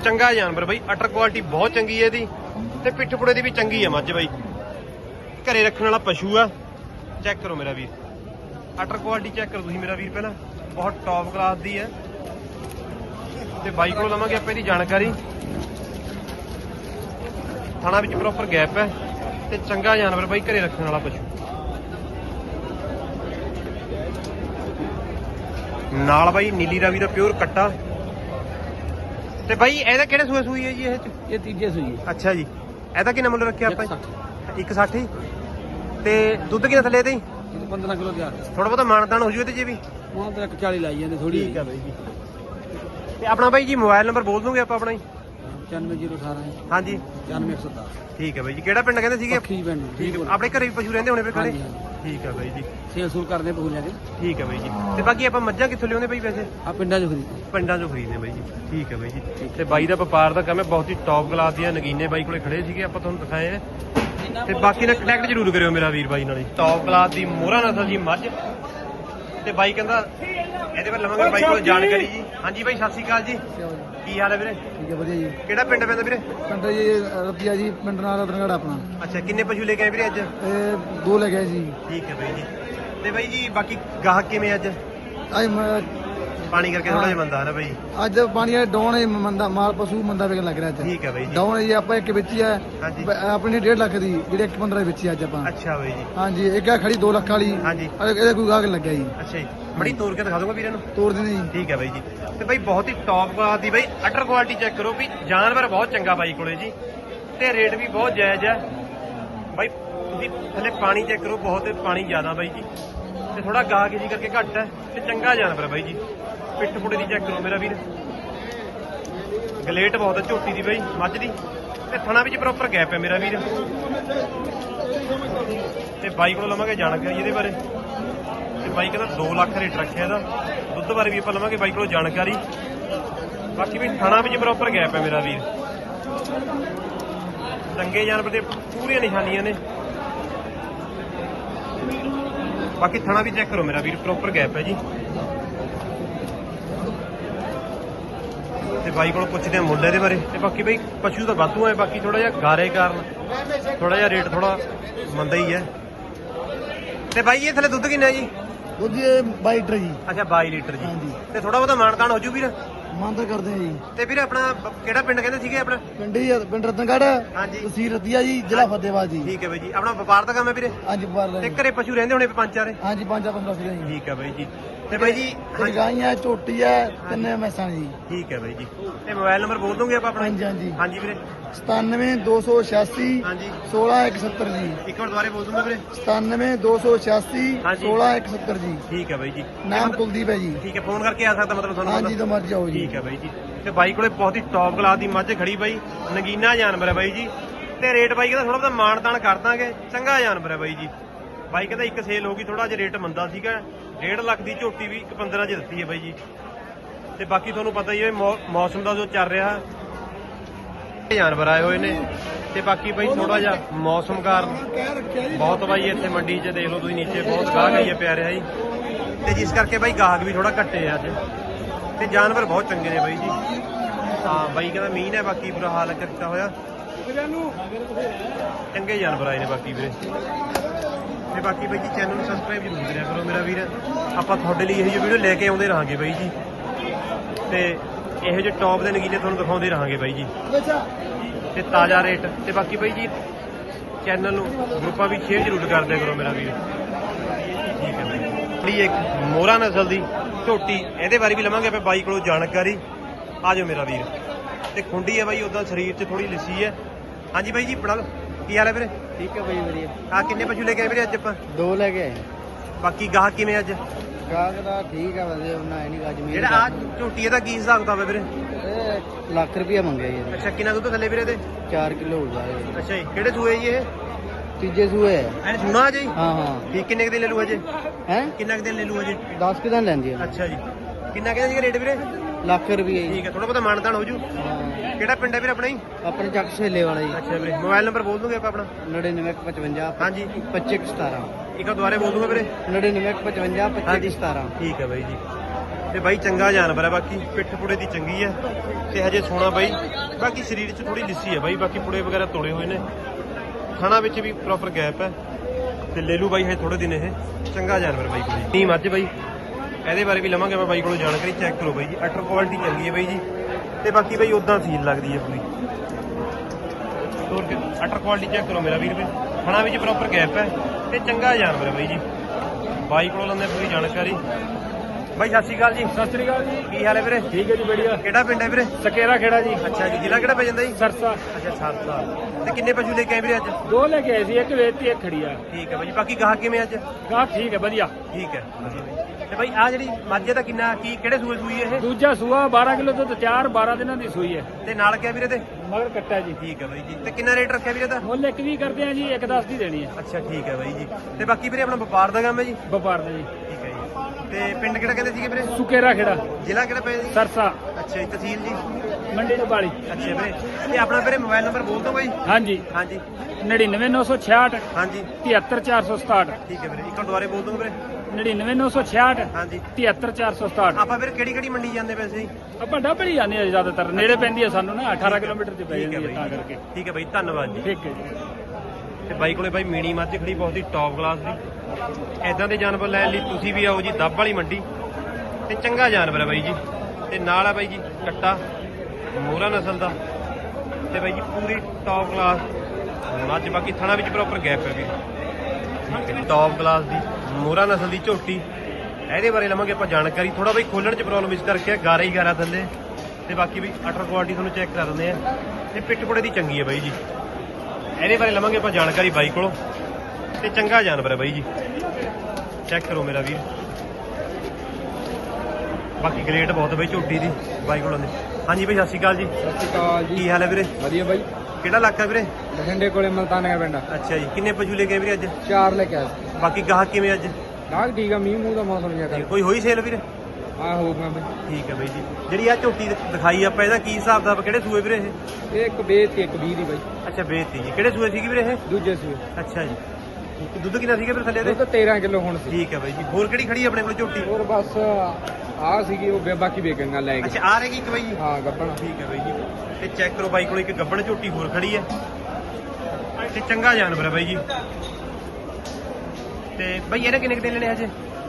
Speaker 1: ਚੰਗਾ ਜਾਨਵਰ ਬਾਈ ਅਟਰ ਕੁਆਲਿਟੀ ਬਹੁਤ ਚੰਗੀ ਹੈ ਇਹਦੀ। ਤੇ ਪਿੱਠ ਪੁੜੇ ਦੀ ਵੀ ਚੰਗੀ ਹੈ ਮੱਝ ਬਾਈ ਘਰੇ ਰੱਖਣ ਵਾਲਾ ਪਸ਼ੂ ਆ। ਚੈੱਕ ਕਰੋ ਮੇਰਾ ਵੀਰ। ਅਟਰ ਕੁਆਲਿਟੀ ਚੈੱਕ ਕਰੋ ਤੁਸੀਂ ਮੇਰਾ ਵੀਰ ਪਹਿਲਾਂ। ਬਹੁਤ ਟੌਪ ਕਲਾਸ ਦੀ ਹੈ। ਤੇ ਬਾਈ ਕੋਲ ਲਵਾਂਗੇ ਆਪਾਂ ਇਹਦੀ ਜਾਣਕਾਰੀ। ਥਾਣਾ ਵਿੱਚ ਪ੍ਰੋਪਰ ਗੈਪ ਹੈ। ਤੇ ਚੰਗਾ ਜਾਨਵਰ ਬਾਈ ਘਰੇ ਰੱਖਣ ਵਾਲਾ ਪਸ਼ੂ। ਨਾਲ ਬਾਈ ਨੀਲੀ ਰਾਵੀ ਦਾ ਪਿਓਰ ਕੱਟਾ। ਤੇ ਬਾਈ ਇਹਦਾ ਕਿਹੜੇ ਸੂਏ ਸੂਈ ਹੈ ਜੀ ਇਹ ਚ?
Speaker 2: ਇਹ ਤੀਜੇ ਸੂਈ
Speaker 1: ਅੱਛਾ ਜੀ। ਇਹਦਾ ਕਿੰਨਾ ਮੁੱਲ ਰੱਖਿਆ ਆਪਾਂ 160 ਤੇ ਦੁੱਧ ਕਿੰਨਾ ਥੱਲੇ ਤੇ?
Speaker 2: ਇਹ 15 ਕਿਲੋ ਤਿਆਰ
Speaker 1: ਥੋੜਾ ਬਹੁਤਾ ਮਾਨਦਾਨ ਹੋ ਜੂ ਇਹਦੇ ਚ ਵੀ।
Speaker 2: ਉਹਨਾਂ ਤੇ 40 ਲਾਈ ਜਾਂਦੇ ਥੋੜੀ
Speaker 1: ਠੀਕ ਹੈ ਬਾਈ ਜੀ। ਤੇ ਆਪਣਾ ਬਾਈ ਜੀ ਮੋਬਾਈਲ ਨੰਬਰ ਬੋਲ ਦੋਗੇ ਆਪਾਂ ਆਪਣਾ ਜੀ?
Speaker 2: 94018
Speaker 1: ਹਾਂਜੀ।
Speaker 2: 94110
Speaker 1: ਠੀਕ ਹੈ ਬਾਈ ਜੀ। ਕਿਹੜਾ ਪਿੰਡ ਕਹਿੰਦੇ ਸੀਗੇ?
Speaker 2: ਪੱਖੀ ਪਿੰਡ
Speaker 1: ਠੀਕ ਹੈ ਆਪਣੇ ਘਰੇ ਵੀ ਪਸ਼ੂ ਰਹਿੰਦੇ ਹੋਣੇ ਫਿਰ
Speaker 2: ਹਾਂਜੀ।
Speaker 1: ਠੀਕ ਹੈ ਬਾਈ ਜੀ।
Speaker 2: ਸੇਲ ਸੂਲ ਕਰਦੇ ਜਾ ਕੇ
Speaker 1: ਠੀਕ ਹੈ ਬਾਈ ਜੀ। ਤੇ ਬਾਕੀ ਆਪਾਂ ਮੱਝਾਂ ਕਿੱਥੋਂ ਲਿਆਉਂਦੇ ਬਾਈ ਵੈਸੇ?
Speaker 2: ਆ ਪਿੰਡਾਂ 'ਚ ਖਰੀਦ
Speaker 1: ਪਿੰਡਾਂ ਚੋਂ ਖਰੀਦਦੇ ਬਾਈ ਜੀ। ਠੀਕ ਹੈ ਬਾਈ ਜੀ। ਤੇ ਬਾਈ ਦਾ ਵਪਾਰ ਦਾ ਕੰਮ ਹੈ ਬਹੁਤ ਹੀ ਟੌਪ ਕਲਾਸ ਦੀਆਂ ਨਗੀਨੇ ਬਾਈ ਕੋਲੇ ਖੜੇ ਸੀਗੇ ਆਪਾਂ ਤੁਹਾਨੂੰ ਦਿਖਾਏ ਆ। ਤੇ ਬਾਕੀ ਨਾਲ ਕਨੈਕਟ ਜ਼ਰੂਰ ਕਰਿਓ ਮੇਰਾ ਵੀਰ ਬਾਈ ਨਾਲ ਜੀ ਟੌਪ ਕਲਾਸ ਦੀ ਮੋਹਰਾ ਨਸਲ ਦੀ ਮੱਝ। ਤੇ ਬਾਈ ਕਹਿੰਦਾ ਇਹਦੇ ਬਾਰੇ ਲਵਾਂਗੇ ਬਾਈ ਕੋਲ ਜਾਣਕਾਰੀ ਜੀ। ਹਾਂਜੀ ਬਾਈ ਸਤਿ ਸ਼੍ਰੀ ਅਕਾਲ ਜੀ। ਕੀ ਹਾਲ ਹੈ ਵੀਰੇ?
Speaker 2: ਠੀਕ ਹੈ ਵਧੀਆ ਜੀ।
Speaker 1: ਕਿਹੜਾ ਪਿੰਡ ਪੈਂਦਾ ਵੀਰੇ?
Speaker 2: ਪਿੰਡ ਜੀ ਰਤੀਆ ਜੀ ਪਿੰਡ ਨਾਲ ਰਤਨਗੜ ਆਪਣਾ।
Speaker 1: ਅੱਛਾ ਕਿੰਨੇ ਪਸ਼ੂ ਲੈ ਕੇ ਆਏ ਵੀਰੇ ਅੱਜ?
Speaker 2: ਇਹ ਦੋ ਲੈ ਗਏ ਸੀ।
Speaker 1: ਠੀਕ ਹੈ ਬਾਈ ਜੀ। ਤੇ ਬਾਈ ਜੀ ਬਾਕੀ ਗਾਹਕ ਕਿਵੇਂ ਅੱਜ?
Speaker 2: ਅੱਜ ਮ-
Speaker 1: ਪਾਣੀ ਕਰਕੇ ਥੋੜਾ ਜਿਹਾ ਮੰਦਾ ਨਾ ਬਾਈ।
Speaker 2: ਅੱਜ ਪਾਣੀ ਦਾ ਡਾਉਣ ਹੀ ਮੰਦਾ ਮਾਲ ਪਸ਼ੂ ਮੰਦਾ ਵਿਕਣ ਲੱਗ ਰਿਹਾ ਅੱਜ।
Speaker 1: ਠੀਕ ਹੈ ਬਾਈ ਜੀ।
Speaker 2: ਡਾਉਣ ਜੀ ਆਪਾਂ ਇੱਕ ਵਿੱਚ ਹੀ
Speaker 1: ਹਾਂਜੀ।
Speaker 2: ਬ- ਆਪਣੀ 1.5 ਲੱਖ ਦੀ ਜਿਹੜੇ 1 15 ਵਿੱਚ ਹੀ ਅੱਜ ਆਪਾਂ।
Speaker 1: ਅੱਛਾ ਬਾਈ ਜੀ।
Speaker 2: ਹਾਂਜੀ ਇੱਕ ਆ ਖੜੀ 2 ਲੱਖ ਵਾਲੀ।
Speaker 1: ਹਾਂਜੀ।
Speaker 2: ਅਰੇ ਇਹਦਾ ਕੋਈ ਗਾਹਕ ਲੱਗਿਆ ਜੀ।
Speaker 1: ਅੱਛਾ ਜੀ। ਬੜੀ ਤੋੜ ਕੇ ਦਿਖਾ ਦੂੰਗਾ ਵੀਰੇ ਨੂੰ
Speaker 2: ਤੋੜ ਦੇਣੇ ਜੀ।
Speaker 1: ਠੀਕ ਹੈ ਬਾਈ ਜੀ। ਤੇ ਬਾਈ ਬਹੁਤ ਹੀ ਟੌਪ ਕਲਾਸ ਦੀ ਬਾਈ ਅਟਰ ਕੁਆਲਿਟੀ ਚੈੱਕ ਕਰੋ ਵੀ ਜਾਨਵਰ ਬਹੁਤ ਚੰਗਾ ਬਾਈ ਕੋਲੇ ਜੀ। ਤੇ ਰੇਟ ਵੀ ਬਹੁਤ ਜਾਇਜ਼ ਹੈ। ਬਾਈ ਤੁਸੀਂ ਥੱਲੇ ਪਾਣੀ ਚੈੱਕ ਕਰੋ ਬਹੁਤ ਪਾਣੀ ਜ਼ਿਆਦਾ ਬਾਈ ਜੀ। ਤੇ ਥੋੜਾ ਕੇ ਜੀ ਕਰਕੇ ਘੱਟ ਹੈ ਤੇ ਚੰਗਾ ਜਾਨਵਰ ਹੈ ਬਾਈ ਜੀ। ਪਿੱਠ ਪੁੜੇ ਦੀ ਚੈੱਕ ਕਰੋ ਮੇਰਾ ਵੀਰ। ਗਲੇਟ ਬਹੁਤ ਹੈ, ਝੋਟੀ ਦੀ ਬਾਈ, ਮੱਝ ਦੀ। ਤੇ ਥਣਾ ਵਿੱਚ ਪ੍ਰੋਪਰ ਗੈਪ ਹੈ ਮੇਰਾ ਵੀਰ। ਤੇ ਬਾਈ ਕੋਲ ਲਵਾਂਗੇ ਜਾਣਕਾਰੀ ਇਹਦੇ ਬਾਰੇ। ਤੇ ਬਾਈ ਕਹਿੰਦਾ 2 ਲੱਖ ਰੇਟ ਰੱਖਿਆ ਇਹਦਾ। ਦੁੱਧ ਬਾਰੇ ਵੀ ਆਪਾਂ ਲਵਾਂਗੇ ਬਾਈ ਕੋਲੋਂ ਜਾਣਕਾਰੀ। ਬਾਕੀ ਵੀ ਥਣਾ ਵਿੱਚ ਪ੍ਰੋਪਰ ਗੈਪ ਹੈ ਮੇਰਾ ਵੀਰ। ਚੰਗੇ ਜਾਨਵਰ ਦੇ ਪੂਰੀਆਂ ਨਿਸ਼ਾਨੀਆਂ ਨੇ। ਬਾਕੀ ਥਣਾ ਵੀ ਚੈੱਕ ਕਰੋ ਮੇਰਾ ਵੀਰ ਪ੍ਰੋਪਰ ਗੈਪ ਹੈ ਜੀ। ਤੇ ਬਾਈ ਕੋਲ ਪੁੱਛਦੇ ਆ ਮੁੱਲ ਇਹਦੇ ਬਾਰੇ। ਤੇ ਬਾਕੀ ਬਈ ਪਸ਼ੂ ਤਾਂ ਵਾਧੂ ਹੈ ਬਾਕੀ ਥੋੜਾ ਜਿਹਾ ਗਾਰੇ ਕਾਰਨ ਥੋੜਾ ਜਿਹਾ ਰੇਟ ਥੋੜਾ ਮੰਦਾ ਹੀ ਹੈ। ਤੇ ਬਾਈ ਇਹ ਥੱਲੇ ਦੁੱਧ ਕਿੰਨਾ ਜੀ?
Speaker 2: ਦੁੱਧ ਇਹ 22 ਲੀਟਰ ਜੀ।
Speaker 1: ਅੱਛਾ 22 ਲੀਟਰ ਜੀ। ਤੇ ਥੋੜਾ ਬਹੁਤਾ ਮਾਨਤਾਨ ਹੋ ਜੂ ਵੀਰ?
Speaker 2: ਤਾਂ ਕਰਦੇ ਆ ਜੀ।
Speaker 1: ਤੇ ਵੀਰ ਆਪਣਾ ਬ- ਕਿਹੜਾ ਪਿੰਡ ਕਹਿੰਦੇ ਸੀਗੇ ਆਪਣਾ?
Speaker 2: ਪਿੰਡ ਹੀ ਆ, ਪਿੰਡ ਰਤਨਗੜ੍ਹ।
Speaker 1: ਹਾਂਜੀ।
Speaker 2: ਤਹਿਸੀਲ ਰਤੀਆ ਜੀ ਜ਼ਿਲ੍ਹਾ ਫਤਿਹਬਾਦ ਜੀ।
Speaker 1: ਠੀਕ ਹੈ ਬਾਈ ਜੀ। ਆਪਣਾ ਵਪਾਰ ਦਾ ਕੰਮ ਹੈ ਵੀਰੇ?
Speaker 2: ਹਾਂਜੀ ਬਾਰ
Speaker 1: ਤੇ ਘਰੇ ਪਸ਼ੂ ਰਹਿੰਦੇ ਹੋਣੇ ਪੰਜ ਚਾਰੇ?
Speaker 2: ਹਾਂਜੀ ਪੰਜ ਆ 15 ਸੀਗਾ ਜੀ।
Speaker 1: ਠੀਕ ਹੈ ਬਾਈ ਜੀ। ਤੇ ਬਾਈ ਜੀ
Speaker 2: ਗਾਈਆਂ ਝੋਟੀ ਹੈ ਤਿੰਨੇ ਮੈਸਾਂ ਜੀ।
Speaker 1: ਠੀਕ ਹੈ ਬਾਈ ਜੀ। ਤੇ ਮੋਬਾਈਲ ਨੰਬਰ ਬੋਲ ਦੋਗੇ ਆਪਾਂ ਆਪਣਾ?
Speaker 2: ਹਾਂਜੀ ਹਾਂਜੀ।
Speaker 1: ਹਾਂਜੀ ਵੀਰੇ।
Speaker 2: 97286
Speaker 1: ਹਾਂਜੀ।
Speaker 2: 16170 ਜੀ।
Speaker 1: ਇੱਕ ਵਾਰ ਦੁਬਾਰੇ ਬੋਲ ਦੂੰਗਾ ਵੀਰੇ।
Speaker 2: 97286
Speaker 1: ਹਾਂਜੀ।
Speaker 2: 16170 ਜੀ।
Speaker 1: ਠੀਕ ਹੈ ਬਾਈ ਜੀ।
Speaker 2: ਨਾਮ ਕੁਲਦੀਪ ਹੈ ਜੀ।
Speaker 1: ਠੀਕ ਹੈ ਫੋਨ ਕਰਕੇ ਆ ਸਕਦਾ ਮਤਲਬ ਤੁਹਾਨੂੰ
Speaker 2: ਹਾਂਜੀ ਤਾਂ ਮਰਜ਼ੀ ਆਓ ਜੀ।
Speaker 1: ਠੀਕ ਹੈ ਬਾਈ ਜੀ। ਤੇ ਬਾਈ ਕੋਲੇ ਬਹੁਤ ਹੀ ਟੌਪ ਕਲਾਸ ਦੀ ਮੱਝ ਖੜੀ ਬਾਈ। ਨਗੀਨਾ ਜਾਨਵਰ ਹੈ ਬਾਈ ਜੀ। ਤੇ ਰੇਟ ਬਾਈ ਕਹਿੰਦਾ ਥੋੜਾ ਬਹੁਤਾ ਮਾਣ-ਤਾਣ ਕਰ ਦਾਂਗੇ। ਚੰਗਾ ਜਾਨਵਰ ਹੈ ਬਾਈ ਜੀ। ਬਾਈ ਕਹਿੰਦਾ ਇੱਕ ਸੇਲ ਹੋ ਗਈ ਥੋੜਾ ਜਿਹਾ ਰੇਟ ਮੰਦਾ ਸੀਗਾ। 1.5 ਲੱਖ ਦੀ ਝੋਟੀ ਵੀ ਇੱਕ 15 ਚ ਦਿੱਤੀ ਹੈ ਬਾਈ ਜੀ। ਤੇ ਬਾਕੀ ਤੁਹਾਨੂੰ ਪਤਾ ਹੀ ਹੈ ਮੌਸਮ ਦਾ ਜੋ ਚੱਲ ਰਿਹਾ ਜਾਨਵਰ ਆਏ ਹੋਏ ਨੇ। ਤੇ ਬਾਕੀ ਬਾਈ ਥੋੜਾ ਜਿਹਾ ਮੌਸਮ ਕਾਰਨ ਬਹੁਤ ਬਾਈ ਇੱਥੇ ਮੰਡੀ 'ਚ ਦੇਖ ਲਓ ਤੁਸੀਂ ਨੀਚੇ ਬਹੁਤ ਗਾਹਕ ਆਈਏ ਪਿਆ ਰਿਹਾ ਜੀ। ਤੇ ਜਿਸ ਕਰਕੇ ਬਾਈ ਗਾਹਕ ਵੀ ਥੋੜਾ ਘੱਟੇ ਆ ਅੱਜ। ਤੇ ਜਾਨਵਰ ਬਹੁਤ ਚੰਗੇ ਨੇ ਬਾਈ ਜੀ। ਹਾਂ ਬਾਈ ਕਹਿੰਦਾ ਮੀਂਹ ਨੇ ਬਾਕੀ ਬੁਰਾ ਹਾਲ ਕੀਤਾ ਹੋਇਆ। ਚੰਗੇ ਜਾਨਵਰ ਆਏ ਨੇ ਬਾਕੀ ਵੀਰੇ। ਤੇ ਬਾਕੀ ਬਾਈ ਜੀ ਚੈਨਲ ਨੂੰ ਸਬਸਕ੍ਰਾਈਬ ਜ਼ਰੂਰ ਕਰਿਆ ਕਰੋ ਮੇਰਾ ਵੀਰ। ਆਪਾਂ ਤੁਹਾਡੇ ਲਈ ਇਹੋ ਜਿਹੀ ਵੀਡੀਓ ਲੈ ਕੇ ਆਉਂਦੇ ਰਹਾਂਗੇ ਬਾਈ ਜੀ। ਤੇ ਇਹੋ ਜਿਹੇ ਟੌਪ ਦੇ ਨਗੀਨੇ ਤੁਹਾਨੂੰ ਦਿਖਾਉਂਦੇ ਰਹਾਂਗੇ ਬਾਈ ਜੀ। ਤੇ ਤਾਜ਼ਾ ਰੇਟ ਤੇ ਬਾਕੀ ਬਾਈ ਜੀ ਚੈਨਲ ਨੂੰ ਗਰੁੱਪਾਂ ਵੀ ਸ਼ੇਅਰ ਜ਼ਰੂਰ ਕਰ ਕਰੋ ਮੇਰਾ ਵੀਰ। ਠੀਕ ਹੈ ਬਾਈ ਲਈ ਇੱਕ ਮੋਰਾ ਨਸਲ ਦੀ ਝੋਟੀ, ਇਹਦੇ ਬਾਰੇ ਵੀ ਲਵਾਂਗੇ ਆਪਾਂ ਬਾਈ ਕੋਲੋਂ ਜਾਣਕਾਰੀ। ਆ ਜਾਓ ਮੇਰਾ ਵੀਰ। ਤੇ ਖੁੰਡੀ ਹੈ ਬਾਈ ਉਦਾਂ ਸਰੀਰ 'ਚ ਥੋੜੀ ਲਿੱਸੀ ਹੈ। ਹਾਂਜੀ ਬਾਈ ਜੀ, ਬਣਾ ਲਓ। ਕੀ ਹਾਲ ਹੈ ਵੀਰੇ?
Speaker 2: ਠੀਕ ਹੈ ਬਾਈ ਵਧੀਆ।
Speaker 1: ਆ ਕਿੰਨੇ ਪਸ਼ੂ ਲੈ ਕੇ ਆਏ ਵੀਰੇ ਅੱਜ ਆਪਾਂ?
Speaker 2: ਦੋ ਲੈ ਕੇ ਆਏ।
Speaker 1: ਬਾਕੀ ਗਾਹਕ ਕਿਵੇਂ ਅੱਜ?
Speaker 2: ਗਾਹਕ ਦਾ ਠੀਕ ਹੈ ਵਧੀਆ ਉਹਨਾਂ ਹੈ ਨਹੀਂ ਅੱਜ
Speaker 1: ਜਿਹੜਾ ਆ ਝੋਟੀ ਇਹਦਾ ਕੀ ਹਿਸਾਬ ਕਿਤਾਬ ਹੈ ਵੀਰੇ?
Speaker 2: ਇਹ ਲੱਖ ਰੁਪਇਆ ਮੰਗਿਆ ਜੀ
Speaker 1: ਅੱਛਾ ਕਿੰਨਾ ਦੁੱਧ ਥੱਲੇ ਵੀਰੇ ਤੇ
Speaker 2: 4 ਕਿਲੋ ਹੋ ਜਾਏ
Speaker 1: ਅੱਛਾ ਜੀ ਕਿਹੜੇ ਸੂਏ ਜੀ ਇਹ?
Speaker 2: ਤੀਜੇ ਸੂਏ ਹੈ
Speaker 1: ਐਨ ਸੁਣਾ ਜੀ?
Speaker 2: ਹਾਂ ਹਾਂ।
Speaker 1: ਠੀਕ ਕਿੰਨੇ ਕੁ ਦਿਨ ਲੈ ਲੂ ਅਜੇ?
Speaker 2: ਹੈ?
Speaker 1: ਕਿੰਨਾ ਕੁ ਦਿਨ ਲੈ ਲੂ ਅਜੇ?
Speaker 2: 10 ਕਿਦਾਂ ਲੈਂਦੀ ਹੈ
Speaker 1: ਅੱਛਾ ਜੀ। ਕਿੰਨਾ ਕਹਿੰਦੇ ਸੀ ਰੇਟ ਵੀਰੇ?
Speaker 2: ਲੱਖ ਰੁਪਏ ਜੀ।
Speaker 1: ਠੀਕ ਹੈ ਥੋੜਾ ਬਹੁਤਾ ਮਾਨਤਾਨ ਹੋ ਜੂ।
Speaker 2: ਹਾਂ।
Speaker 1: ਕਿਹੜਾ ਪਿੰਡ ਹੈ ਵੀਰੇ ਆਪਣਾ ਜੀ?
Speaker 2: ਆਪਣੇ ਚੱਕ ਛੇਲੇ ਵਾਲਾ ਜੀ।
Speaker 1: ਅੱਛਾ ਵੀਰੇ ਮੋਬਾਈਲ ਨੰਬਰ ਬੋਲ ਦੂੰਗੇ ਆਪਾਂ ਆਪਣਾ?
Speaker 2: 9955
Speaker 1: ਹਾਂਜੀ।
Speaker 2: 2517
Speaker 1: ਇੱਕ ਵਾਰ ਦੁਬਾਰੇ ਬੋਲ ਦੂੰਗਾ ਵੀਰੇ।
Speaker 2: 9955 2517
Speaker 1: ਠੀਕ ਹੈ ਬਾਈ ਜੀ। ਤੇ ਬਾਈ ਚੰਗਾ ਜਾਨਵਰ ਹੈ ਬਾਕੀ ਪਿੱਠ ਪੁੜੇ ਦੀ ਚੰਗੀ ਹੈ। ਤੇ ਹਜੇ ਸੋਨਾ ਬਾਈ। ਬਾਕੀ ਸਰੀਰ 'ਚ ਥੋੜੀ ਲਿੱਸੀ ਹੈ ਬਾਈ ਬਾਕੀ ਪੁੜੇ ਵਗੈਰਾ ਤੋੜੇ ਹੋਏ ਨੇ। ਖਾਣਾ ਵਿੱਚ ਵੀ ਪ੍ਰੋਪਰ ਗੈਪ ਹੈ। ਤੇ ਲੈ ਲੂ ਬਾਈ ਹੈ ਥੋੜੇ ਦਿਨ ਇਹ। ਚੰਗਾ ਜਾਨਵਰ ਬਾਈ। ਕੋਲ ਨੀ ਮੱਝ ਬਾਈ। ਇਹਦੇ ਬਾਰੇ ਵੀ ਲਵਾਂਗੇ ਆਪਾਂ ਬਾਈ ਕੋਲੋਂ ਜਾਣਕਾਰੀ ਚੈੱਕ ਕਰੋ ਬਾਈ ਜੀ। ਅਟਰ ਕੁਆਲਿਟੀ ਚੰਗੀ ਹੈ ਬਾਈ ਜੀ। ਤੇ ਬਾਕੀ ਬਾਈ ਉਦਾਂ ਸੀਲ ਲੱਗਦੀ ਹੈ ਪੂਰੀ। ਤੋਰ ਕੇ ਅਟਰ ਕੁਆਲਿਟੀ ਚੈੱਕ ਕਰੋ ਮੇਰਾ ਵੀਰ ਵੀ। ਖਾਣਾ ਵਿੱਚ ਪ੍ਰੋਪਰ ਗੈਪ ਹੈ। ਤੇ ਚੰਗਾ ਜਾਨਵਰ ਹੈ ਬਾਈ ਜੀ। ਬਾਈ ਕੋਲੋਂ ਲੈਂਦੇ ਪੂਰੀ ਜਾਣਕਾਰੀ। ਬਾਈ ਸਤਿ ਸ਼੍ਰੀ ਅਕਾਲ ਜੀ।
Speaker 3: ਸਤਿ ਸ੍ਰੀ ਅਕਾਲ ਜੀ।
Speaker 1: ਕੀ ਹਾਲ ਹੈ ਵੀਰੇ?
Speaker 3: ਠੀਕ ਹੈ ਜੀ ਬੜੀਆ
Speaker 1: ਕਿਹੜਾ ਪਿੰਡ ਹੈ ਵੀਰੇ?
Speaker 3: ਸਕੇਰਾ ਖੇੜਾ ਜੀ।
Speaker 1: ਅੱਛਾ ਜੀ ਜ਼ਿਲ੍ਹਾ ਕਿਹੜਾ ਪੈ ਜਾਂਦਾ ਜੀ?
Speaker 3: ਸਰਸਾ।
Speaker 1: ਅੱਛਾ ਸਰਸਾ। ਤੇ ਕਿੰਨੇ ਪਸ਼ੂ ਲੈ ਕੇ ਆਏ ਵੀਰੇ ਅੱਜ?
Speaker 3: ਦੋ ਲੈ ਕੇ ਆਏ ਸੀ ਇੱਕ ਵੇਚਤੀ ਇੱਕ ਖੜੀ ਆ।
Speaker 1: ਠੀਕ ਹੈ ਬਾਈ ਬਾਕੀ ਗਾਹਕ ਕਿਵੇਂ ਅੱਜ?
Speaker 3: ਕਾ ਠੀਕ ਹੈ ਵਧੀਆ।
Speaker 1: ਠੀਕ ਹੈ ਤੇ ਬਾਈ ਆ ਜਿਹੜੀ ਮੱਝ ਦਾ ਕਿੰਨਾ ਕੀ ਕਿਹੜੇ ਸੂਏ ਸੂਈ ਇਹ?
Speaker 3: ਦੂਜਾ ਸੂਆ 12 ਕਿਲੋ ਦੁੱਧ ਤਿਆਰ 12 ਦਿਨਾਂ ਦੀ ਸੂਈ ਹੈ।
Speaker 1: ਤੇ ਨਾਲ ਕਿਆ ਵੀਰੇ ਤੇ?
Speaker 3: ਮਗਰ ਕੱਟਾ ਜੀ।
Speaker 1: ਠੀਕ ਹੈ ਬਾਈ ਜੀ। ਤੇ ਕਿੰਨਾ ਰੇਟ ਰੱਖਿਆ ਵੀਰੇ ਦਾ
Speaker 3: ਮੁੱਲ ਇੱਕ ਵੀ ਕਰਦੇ ਆ ਜੀ ਇੱਕ 10 ਦੀ ਦੇਣੀ ਹੈ।
Speaker 1: ਅੱਛਾ ਠੀਕ ਹੈ ਬਾਈ ਜੀ। ਤੇ ਬਾਕੀ ਵੀਰੇ ਆਪਣਾ ਵਪਾਰ ਦਾ ਕੰਮ ਹੈ ਜੀ?
Speaker 3: ਵਪਾਰ ਦਾ ਜੀ।
Speaker 1: ਤੇ ਪਿੰਡ ਕਿਹੜਾ ਕਹਿੰਦੇ ਸੀਗੇ ਵੀਰੇ?
Speaker 3: ਸੁਕੇਰਾ ਖੇੜਾ।
Speaker 1: ਜ਼ਿਲ੍ਹਾ ਕਿਹੜਾ ਪਿਆ ਜੀ?
Speaker 3: ਸਰਸਾ।
Speaker 1: ਅੱਛਾ ਜੀ ਤਹਿਸੀਲ ਜੀ?
Speaker 3: ਮੰਡੀ ਡਬਾਲੀ
Speaker 1: ਅੱਛਾ ਵੀਰੇ ਤੇ ਆਪਣਾ ਵੀਰੇ ਮੋਬਾਈਲ ਨੰਬਰ ਬੋਲ ਦਿਓ ਬਾਈ।
Speaker 3: ਹਾਂਜੀ।
Speaker 1: ਹਾਂਜੀ।
Speaker 3: 99966
Speaker 1: ਹਾਂਜੀ।
Speaker 3: 73467
Speaker 1: ਠੀਕ ਹੈ ਵੀਰੇ ਇੱਕ ਵਾਰ ਦੁਬਾਰੇ ਬੋਲ ਦੂੰਗਾ ਵੀਰੇ।
Speaker 3: 99966
Speaker 1: ਹਾਂਜੀ।
Speaker 3: 73467
Speaker 1: ਆਪਾਂ ਵੀਰੇ ਕਿਹੜੀ ਕਿਹੜੀ ਮੰਡੀ ਜਾਂਦੇ ਵੈਸੇ ਜੀ
Speaker 3: ਆਪਾਂ ਡਬਲ ਹੀ ਜਾਂਦੇ ਆ ਜ਼ਿਆਦਾਤਰ। ਨੇੜੇ ਪੈਂਦੀ ਆ ਸਾਨੂੰ ਨਾ 18 ਕਿਲੋਮੀਟਰ ਦੀ ਪੈ
Speaker 1: ਠੀਕ ਹੈ
Speaker 3: ਜਾਂਦੀ ਹੈ ਤਾਂ
Speaker 1: ਬਾਈ
Speaker 3: ਕਰਕੇ।
Speaker 1: ਠੀਕ ਹੈ ਬਾਈ ਧੰਨਵਾਦ ਜੀ।
Speaker 3: ਠੀਕ ਹੈ ਜੀ।
Speaker 1: ਤੇ ਬਾਈ ਕੋਲੇ ਬਾਈ ਮੀਣੀ ਮੱਝ ਖੜੀ ਬਹੁਤ ਹੀ ਟੌਪ ਕਲਾਸ ਦੀ। ਐਦਾਂ ਦੇ ਜਾਨਵਰ ਲੈਣ ਲਈ, ਤੁਸੀਂ ਵੀ ਆਓ ਜੀ, ਦੱਬ ਵਾਲੀ ਮੰਡੀ। ਤੇ ਚੰਗਾ ਜਾਨਵਰ ਹੈ ਬਾਈ ਜੀ। ਤੇ ਨਾਲ ਆ ਬਾਈ ਜੀ, ਕੱਟਾ ਮੋਰਾ ਨਸਲ ਦਾ। ਤੇ ਬਾਈ ਜੀ, ਪੂਰੀ ਟੌਪ ਕਲਾਸ ਮੱਝ ਬਾਕੀ ਥਣਾ ਵਿੱਚ ਪ੍ਰੋਪਰ ਗੈਪ ਹੈ ਵੀ ਟੌਪ ਕਲਾਸ ਦੀ ਮੋਰਾ ਨਸਲ ਦੀ ਝੋਟੀ। ਇਹਦੇ ਬਾਰੇ ਲਵਾਂਗੇ ਆਪਾਂ ਜਾਣਕਾਰੀ। ਥੋੜਾ ਬਈ ਖੋਲਣ 'ਚ ਪ੍ਰੋਬਲਮ ਇਸ ਕਰਕੇ ਗਾਰਾ ਹੀ ਗਾਰਾ ਥੱਲੇ। ਤੇ ਬਾਕੀ ਵੀ ਅਟਰ ਕੁਆਲਿਟੀ ਤੁਹਾਨੂੰ ਚੈੱਕ ਕਰਾ ਦਿੰਦੇ ਆ। ਤੇ ਪਿੱਠ ਪੁੜੇ ਦੀ ਚੰਗੀ ਹੈ ਬਾਈ ਜੀ। ਇਹਦੇ ਬਾਰੇ ਲਵਾਂਗੇ ਆਪਾਂ ਜਾਣਕਾਰੀ ਬਾਈ ਕੋਲੋਂ। ਤੇ ਚੰਗਾ ਜਾਨਵਰ ਹੈ ਬਾਈ ਜੀ। ਚੈੱਕ ਕਰੋ ਮੇਰਾ ਵੀਰ। ਬਾਕੀ ਗ੍ਰੇਟ ਬਹੁਤ ਬਈ ਝੋਟੀ ਦੀ ਬਾਈ ਕੋਲੋਂ ਦੇ। ਹਾਂਜੀ ਬਈ ਸਤਿ ਸ਼੍ਰੀ ਅਕਾਲ ਜੀ।
Speaker 2: ਸਤਿ ਸ਼੍ਰੀ ਅਕਾਲ
Speaker 1: ਕੀ ਹਾਲ ਹੈ ਵੀਰੇ?
Speaker 2: ਵਧੀਆ ਬਾਈ।
Speaker 1: ਕਿਹੜਾ ਇਲਾਕਾ ਵੀਰੇ?
Speaker 2: ਬਠਿੰਡੇ ਕੋਲੇ ਮਲਤਾਨਾ ਪਿੰਡ।
Speaker 1: ਅੱਛਾ ਜੀ ਕਿੰਨੇ ਪਸ਼ੂ ਲੈ ਕੇ ਆਏ ਵੀਰੇ ਅੱਜ?
Speaker 2: ਚਾਰ ਲੈ ਕੇ ਆਇਆ
Speaker 1: ਬਾਕੀ ਗਾਹਕ ਕਿਵੇਂ ਅੱਜ?
Speaker 2: ਗਾਹਕ ਠੀਕ ਆ ਮੀਂਹ ਮੂੰਹ ਦਾ ਮੌਸਮ ਜਿਹਾ ਕਰ।
Speaker 1: ਕੋਈ ਹੋਈ ਸੇਲ ਵੀਰੇ?
Speaker 2: ਆ ਹੋ ਗਿਆ ਬਾਈ।
Speaker 1: ਠੀਕ ਹੈ ਬਾਈ ਜੀ। ਜਿਹੜੀ ਆ ਝੋਟੀ ਦਿਖਾਈ ਆਪਾਂ ਇਹਦਾ ਕੀ ਹਿਸਾਬ ਦਾ ਕਿਹੜੇ ਸੂਏ ਵੀਰੇ ਇਹ?
Speaker 2: ਇਹ ਇੱਕ ਬੇਤ ਤੇ ਇੱਕ 20 ਦੀ ਬਾਈ।
Speaker 1: ਅੱਛਾ ਬੇਤੀ ਜੀ। ਕਿਹੜੇ ਸੂਏ ਸੀਗੀ ਵੀਰੇ ਇਹ?
Speaker 2: ਦੂਜੇ ਸੂਏ।
Speaker 1: ਅੱਛਾ ਜੀ। ਦੁੱਧ ਕਿੰਨਾ ਸੀਗਾ ਵੀਰੇ ਥੱਲੇ ਇਹਦੇ
Speaker 2: ਤਾਂ 13 ਕਿਲੋ ਹੁਣ ਸੀ।
Speaker 1: ਠੀਕ ਹੈ ਬਾਈ ਜੀ। ਹੋਰ ਕਿਹੜੀ ਖੜੀ ਆਪਣੇ ਕੋਲ ਝੋਟੀ?
Speaker 2: ਹੋਰ ਬਸ ਆ ਸੀਗੀ ਉਹ ਬੇ- ਬਾਕੀ ਵੇਚਣਗਾ ਲੈ ਕੇ।
Speaker 1: ਅੱਛਾ ਆ ਰਹੀ ਇੱਕ ਬਾਈ ਜੀ?
Speaker 2: ਹਾਂ ਗੱਬਣਾ।
Speaker 1: ਠੀਕ ਹੈ ਬਾਈ ਜੀ। ਤੇ ਚੈੱਕ ਕਰੋ ਬਾਈ ਕੋਲ ਇੱਕ ਗੱਬਣ ਝੋਟੀ ਹੋਰ ਖੜੀ ਹੈ। ਤੇ ਚੰਗਾ ਜਾਨਵਰ ਹੈ ਬਾਈ ਜੀ। ਤੇ ਬਾਈ ਇਹਨੇ ਕਿੰਨੇ ਕੁ ਦਿਨ ਲੈਣੇ ਹਜੇ?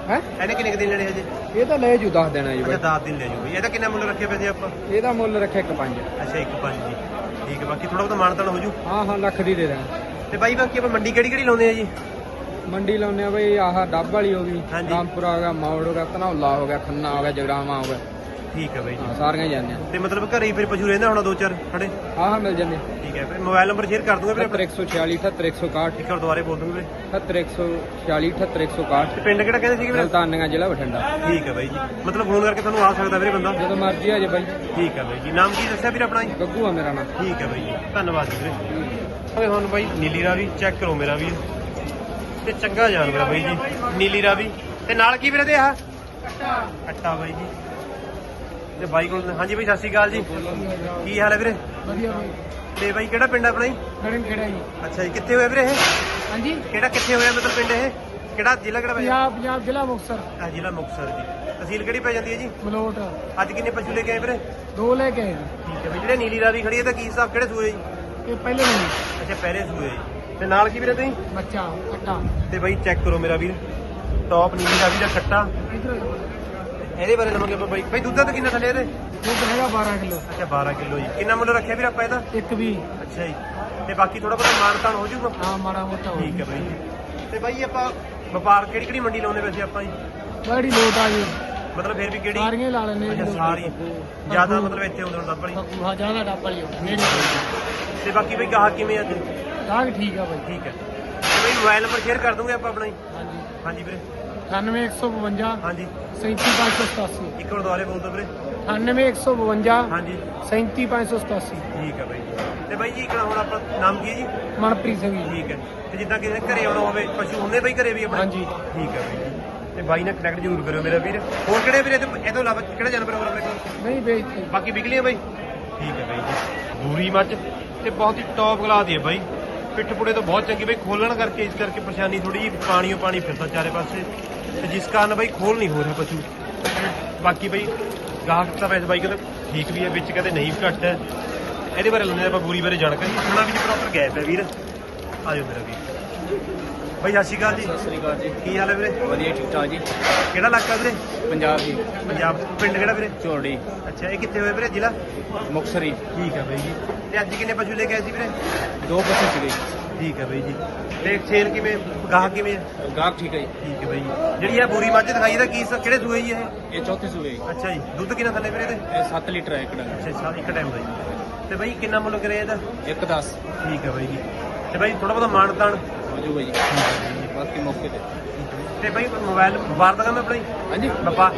Speaker 2: ਹੈ?
Speaker 1: ਇਹਨੇ ਕਿੰਨੇ ਕੁ ਦਿਨ ਲੈਣੇ ਹਜੇ?
Speaker 2: ਇਹ ਤਾਂ ਲੈ ਜੂ ਦੱਸ ਦੇਣਾ ਜੀ
Speaker 1: ਅੱਛਾ
Speaker 2: ਬਾਈ।
Speaker 1: 10 ਦਿਨ ਲੈ ਜਾਓ ਬਾਈ। ਇਹਦਾ ਕਿੰਨਾ ਮੁੱਲ ਰੱਖਿਆ ਪੈਸੇ ਆਪਾਂ?
Speaker 2: ਇਹਦਾ ਮੁੱਲ ਰੱਖਿਆ ਇੱਕ ਪੰਜ।
Speaker 1: ਅੱਛਾ ਇੱਕ ਪੰਜ ਜੀ। ਠੀਕ ਹੈ ਬਾਕੀ ਥੋੜਾ ਬਹੁਤਾ ਮਾਨਤਾਨ ਹੋ ਜੂ
Speaker 2: ਹਾਂ ਹਾਂ ਲੱਖ ਦੀ ਦੇ ਦੇਣਾ
Speaker 1: ਤੇ ਬਾਈ ਬਾਕੀ ਆਪਾਂ ਮੰਡੀ ਕਿਹੜੀ ਕਿਹੜੀ ਲਾਉਂਦੇ ਆ ਜੀ
Speaker 2: ਮੰਡੀ ਲਾਉਨੇ ਆ ਬਈ ਆਹ ਡੱਬ ਵਾਲੀ ਹੋ ਗਈ
Speaker 1: ਹਾਂਜੀ।
Speaker 2: ਰਾਮਪੁਰਾ ਹੋ ਗਿਆ ਮੌੜ ਹੋ ਗਿਆ ਧਨੌਲਾ ਹੋ ਗਿਆ ਖੰਨਾ ਹੋ ਗਿਆ ਜਗਰਾਵਾਂ ਹੋ ਗਿਆ
Speaker 1: ਠੀਕ ਹੈ ਬਾਈ ਜੀ।
Speaker 2: ਹਾਂ ਸਾਰੀਆਂ ਹੀ ਜਾਂਦੇ ਆ
Speaker 1: ਤੇ ਮਤਲਬ ਘਰੇ ਹੀ ਫਿਰ ਪਸ਼ੂ ਰਹਿੰਦਾ ਹੋਣਾ ਦੋ ਚਾਰ ਖੜੇ
Speaker 2: ਹਾਂ ਹਾਂ ਮਿਲ ਜਾਂਦੇ।
Speaker 1: ਠੀਕ ਹੈ ਫਿਰ ਮੋਬਾਈਲ ਨੰਬਰ ਸ਼ੇਅਰ ਕਰ ਦੂੰਗਾ ਵੀਰੇ
Speaker 2: 7146 78161
Speaker 1: ਇੱਕ ਵਾਰ ਦੁਬਾਰੇ ਬੋਲ ਦੂੰਗਾ ਵੀਰੇ
Speaker 2: 7146 78161
Speaker 1: ਤੇ ਪਿੰਡ ਕਿਹੜਾ ਕਹਿੰਦੇ ਸੀਗੇ ਵੀਰੇ?
Speaker 2: ਮਲਤਾਨੀਆਂ ਜ਼ਿਲ੍ਹਾ ਬਠਿੰਡਾ।
Speaker 1: ਠੀਕ ਹੈ ਬਾਈ ਜੀ। ਮਤਲਬ ਫੋਨ ਕਰਕੇ ਤੁਹਾਨੂੰ ਆ ਸਕਦਾ ਵੀਰੇ ਬੰਦਾ।
Speaker 2: ਜਦੋਂ ਮਰਜ਼ੀ ਆ ਜੇ ਬਾਈ।
Speaker 1: ਠੀਕ ਹੈ ਬਾਈ ਜੀ। ਨਾਮ ਕੀ ਦੱਸਿਆ ਵੀਰੇ ਆਪਣਾ ਜੀ?
Speaker 2: ਗੱਗੂ ਆ ਮੇਰਾ ਨਾਮ।
Speaker 1: ਠੀਕ ਹੈ ਬਾਈ ਜੀ। ਧੰਨਵਾਦ ਜੀ ਵੀਰੇ। ਓਏ ਹੁਣ ਬਾਈ ਨੀਲੀ ਰਾਵੀ ਚੈੱਕ ਕਰੋ ਮੇਰਾ ਵੀ ਤੇ ਚੰਗਾ ਜਾਨਵਰ ਬਾਈ ਜੀ। ਨੀਲੀ ਰਾਵੀ। ਤੇ ਨਾਲ ਕੀ ਵੀਰੇ ਦੇ ਆ? ਅੱਟਾ ਬਾਈ ਜੀ। ਤੇ ਬਾਈ ਕੋਲ ਹਾਂਜੀ ਬਾਈ ਸਤਿ ਸ਼੍ਰੀ ਅਕਾਲ ਜੀ। ਕੀ ਹਾਲ ਹੈ ਵੀਰੇ?
Speaker 2: ਵਧੀਆ ਬਾਈ।
Speaker 1: ਤੇ ਬਾਈ ਕਿਹੜਾ ਪਿੰਡ ਆਪਣਾ ਜੀ?
Speaker 2: ਖੜਨ ਖੜਾ ਜੀ।
Speaker 1: ਅੱਛਾ ਜੀ ਕਿੱਥੇ ਹੋਇਆ ਵੀਰੇ ਇਹ?
Speaker 2: ਹਾਂਜੀ?
Speaker 1: ਕਿਹੜਾ ਕਿੱਥੇ ਹੋਇਆ ਮਤਲਬ ਪਿੰਡ ਇਹ? ਕਿਹੜਾ ਜ਼ਿਲ੍ਹਾ ਕਿਹੜਾ ਪੈ ਜਾਂਦਾ
Speaker 2: ਪੰਜਾਬ ਜ਼ਿਲ੍ਹਾ ਮੁਕਤਸਰ।
Speaker 1: ਆ ਜ਼ਿਲ੍ਹਾ ਮੁਕਤਸਰ ਜੀ। ਤਹਿਸੀਲ ਕਿਹੜੀ ਪੈ ਜਾਂਦੀ ਹੈ ਜੀ?
Speaker 2: ਮਲੋਟ
Speaker 1: ਅੱਜ ਕਿੰਨੇ ਪਸ਼ੂ ਲੈ ਕੇ ਆਏ ਵੀਰੇ?
Speaker 2: ਦੋ ਲੈ ਕੇ ਆਏ
Speaker 1: ਠੀਕ ਹੈ ਵੀ ਜਿਹੜੇ ਨੀਲੀ ਰਾਵੀ ਖੜੀ ਹੈ ਤਾਂ ਕੀ ਹਿਸਾਬ ਕਿਹੜੇ ਸੂਏ ਜੀ?
Speaker 2: ਇਹ ਪਹਿਲੇ ਨਹੀਂ
Speaker 1: ਅੱਛਾ ਪਹਿਲੇ ਸੂਏ ਜੀ। ਤੇ ਨਾਲ ਕੀ ਵੀਰੇ ਤੁਸੀਂ?
Speaker 2: ਬੱਚਾ ਕੱਟਾ
Speaker 1: ਤੇ ਬਾਈ ਚੈੱਕ ਕਰੋ ਮੇਰਾ ਵੀਰ। ਟੌਪ ਨੀਲੀ ਰਾਵੀ ਦਾ ਖੱਟਾ। ਇਹਦੇ ਬਾਰੇ ਲਵਾਂਗੇ ਆਪਾਂ ਬਾਈ। ਬਾਈ ਦੁੱਧ ਤਾਂ ਕਿੰਨਾ ਥੱਲੇ ਇਹਦੇ?
Speaker 2: ਦੁੱਧ ਹੈਗਾ 12 ਕਿਲੋ।
Speaker 1: ਅੱਛਾ 12 ਕਿਲੋ ਜੀ। ਕਿੰਨਾ ਮੁੱਲ ਰੱਖਿਆ ਵੀਰ ਆਪਾਂ ਇਹਦਾ?
Speaker 2: ਇੱਕ ਵੀ।
Speaker 1: ਅੱਛਾ ਜੀ। ਤੇ ਬਾਕੀ ਥੋੜਾ ਬਹੁਤਾ ਮਾਨਤਾਨ ਹੋ ਜਾਊਗਾ?
Speaker 2: ਹਾਂ ਮਾੜਾ ਮੋਟਾ ਹੋ
Speaker 1: ਠੀਕ ਹੈ ਬਾਈ। ਜੀ ਤੇ ਬਾਈ ਆਪਾਂ ਵਪਾਰ ਕਿਹੜੀ ਕਿਹੜੀ ਮੰਡੀ ਲਾਉਂਦੇ ਵੈਸੇ ਆਪਾਂ ਜੀ?
Speaker 2: ਬੜੀ ਲੋਟ ਆ ਜੀ।
Speaker 1: ਮਤਲਬ ਫਿਰ ਵੀ ਕਿਹੜੀ?
Speaker 2: ਸਾਰੀਆਂ ਹੀ ਲਾ ਲੈਣੇ
Speaker 1: ਅੱਛਾ ਸਾਰੀ। ਜ਼ਿਆਦਾ ਮਤਲਬ ਇੱਥੇ ਆਉਂਦੇ ਹੁਣ ਦੱਬ ਵਾਲੀ
Speaker 2: ਹਾਂ ਜ਼ਿਆਦਾ ਡੱਬ ਵਾਲੀ ਹੋਣੀ
Speaker 1: ਤੇ ਬਾਕੀ ਬਈ ਗਾਹਕ ਕਿਵੇਂ ਅੱਜ?
Speaker 2: ਗਾਹਕ ਠੀਕ ਆ ਬਾਈ।
Speaker 1: ਠੀਕ ਹੈ। ਬਈ ਮੋਬਾਈਲ ਨੰਬਰ ਸ਼ੇਅਰ ਕਰ ਦੂੰਗੇ ਆਪਾਂ ਆਪਣਾ ਜੀ?
Speaker 2: ਹਾਂਜੀ।
Speaker 1: ਹਾਂਜੀ ਵੀਰੇ।
Speaker 2: 98152
Speaker 1: ਹਾਂਜੀ।
Speaker 2: 37587
Speaker 1: ਇੱਕ ਵਾਰ। ਦੁਬਾਰੇ ਬੋਲ ਦਿਓ ਵੀਰੇ
Speaker 2: 98152
Speaker 1: ਹਾਂਜੀ
Speaker 2: 37587
Speaker 1: ਠੀਕ ਹੈ ਬਾਈ ਜੀ। ਤੇ ਬਾਈ ਜੀ ਕਿਹੜਾ ਹੁਣ ਆਪਣਾ ਨਾਮ ਕੀ ਹੈ ਜੀ?
Speaker 2: ਮਨਪ੍ਰੀਤ ਸਿੰਘ ਜੀ।
Speaker 1: ਠੀਕ ਹੈ। ਤੇ ਜਿੱਦਾਂ ਕਿਸੇ ਨੇ ਘਰੇ ਆਉਣਾ ਹੋਵੇ ਪਸ਼ੂ ਹੁੰਦੇ ਬਈ ਘਰੇ ਵੀ ਆਪਣੇ?
Speaker 2: ਹਾਂਜੀ।
Speaker 1: ਠੀਕ ਹੈ ਬਾਈ ਜੀ। ਤੇ ਬਾਈ ਨਾਲ ਕਨੈਕਟ ਜ਼ਰੂਰ ਕਰਿਓ ਮੇਰਾ ਵੀਰ। ਹੋਰ ਕਿਹੜੇ ਵੀਰੇ ਤੇ ਇਹ ਤੋਂ ਇਲਾਵਾ ਕਿਹੜਾ ਜਾਨਵਰ ਹੋਰ ਆਪਣੇ ਕੋਲ?
Speaker 2: ਨਹੀਂ ਵੇਚਦੇ
Speaker 1: ਬਾਕੀ ਵਿਕਲੀ ਹੈ ਬਾਈ? ਠੀਕ ਹੈ ਬਾਈ ਜੀ। ਦੂਰੀ ਮੱਝ ਤੇ ਬਹੁਤ ਹੀ ਟੌਪ ਕਲਾਸ ਦੀ ਹੈ ਬਾਈ। ਪਿੱਠ ਪੁੜੇ ਤੋਂ ਬਹੁਤ ਚੰਗੀ ਬਈ, ਖੋਲਣ ਕਰਕੇ, ਇਸ ਕਰਕੇ ਪਰੇਸ਼ਾਨੀ ਥੋੜੀ ਜੀ ਪਾਣੀਓ ਪਾਣੀ ਫਿਰਦਾ ਚਾਰੇ ਪਾਸੇ। ਤੇ ਜਿਸ ਕਾਰਨ ਬਈ ਖੋਲ ਨਹੀਂ ਹੋ ਰਿਹਾ ਪਸ਼ੂ। ਬਾਕੀ ਬਈ, ਗਾਹਕ ਤਾਂ ਵੈਸੇ ਬਾਈ ਕਹਿੰਦੇ ਠੀਕ ਵੀ ਹੈ, ਵਿੱਚ ਕਹਿੰਦੇ ਨਹੀਂ ਵੀ ਘੱਟ ਹੈ। ਇਹਦੇ ਬਾਰੇ ਲੈਣੇ ਆਪਾਂ ਪੂਰੀ ਬਾਰੇ ਜਾਣਕਾਰੀ। ਸੁਣਾ ਵੀ ਪ੍ਰੋਪਰ ਗੈਪ ਹੈ ਵੀਰ। ਆਜੋ ਮੇਰਾ ਵੀਰ ਬਾਈ ਸਤਿ ਸ਼੍ਰੀ ਅਕਾਲ ਜੀ।
Speaker 2: ਸਤਿ ਸ੍ਰੀ ਅਕਾਲ ਜੀ।
Speaker 1: ਕੀ ਹਾਲ ਹੈ ਵੀਰੇ?
Speaker 2: ਵਧੀਆ ਠੀਕ ਠਾਕ ਜੀ।
Speaker 1: ਕਿਹੜਾ ਇਲਾਕਾ ਵੀਰੇ?
Speaker 2: ਪੰਜਾਬ ਦੀ
Speaker 1: ਪੰਜਾਬ। ਪਿੰਡ ਕਿਹੜਾ ਵੀਰੇ?
Speaker 2: ਝੋੜੀ
Speaker 1: ਅੱਛਾ ਇਹ ਕਿੱਥੇ ਹੋਇਆ ਵੀਰੇ? ਜ਼ਿਲ੍ਹਾ?
Speaker 2: ਮੁਕਸਰੀ
Speaker 1: ਠੀਕ ਹੈ ਬਾਈ ਜੀ। ਤੇ ਅੱਜ ਕਿੰਨੇ ਪਸ਼ੂ ਲੈ ਕੇ ਆਏ ਸੀ ਵੀਰੇ?
Speaker 2: ਦੋ ਪਸ਼ੂ ਸੀਗੇ।
Speaker 1: ਠੀਕ ਹੈ ਬਾਈ ਜੀ। ਤੇ ਸੇਲ ਕਿਵੇਂ? ਗਾਹਕ ਕਿਵੇਂ ਹੈ?
Speaker 2: ਗਾਹਕ ਠੀਕ ਹੈ ਜੀ।
Speaker 1: ਠੀਕ ਹੈ ਬਾਈ ਜੀ। ਜਿਹੜੀ ਇਹ ਬੂਰੀ ਮੱਝ ਦਿਖਾਈ ਇਹਦਾ ਕੀ ਸ- ਕਿਹੜੇ ਸੂਏ ਜੀ ਇਹ?
Speaker 2: ਇਹ ਚੌਥੀ ਸੂਏ
Speaker 1: ਅੱਛਾ ਜੀ। ਦੁੱਧ ਕਿੰਨਾ ਥੱਲੇ ਵੀਰੇ
Speaker 2: ਇਹ 7 ਲੀਟਰ ਹੈ ਇੱਕ ਡੰਗ।
Speaker 1: ਅੱਛਾ ਇੱਕ ਟਾਈਮ ਦਾ ਜੀ। ਤੇ ਬਾਈ ਕਿੰਨਾ ਮੁੱਲ ਕਰਿਆ ਇਹਦਾ?
Speaker 2: ਇੱਕ 10
Speaker 1: ਠੀਕ ਹੈ ਬਾਈ ਜੀ। ਤੇ ਬਾਈ ਥੋੜਾ ਬਹੁਤਾ ਮਾਣ ਤਾਣ।
Speaker 2: ਹੋ ਜੂਗਾ ਜੀ। ਬਾਕੀ ਮੌਕੇ ਤੇ।
Speaker 1: ਤੇ ਬਾਈ ਮੋਬਾਈਲ ਵਪਾਰ ਦਾ ਕੰਮ ਹੈ ਆਪਣਾ? ਜੀ
Speaker 2: ਹਾਂਜੀ।
Speaker 1: ਵਪਾਰ।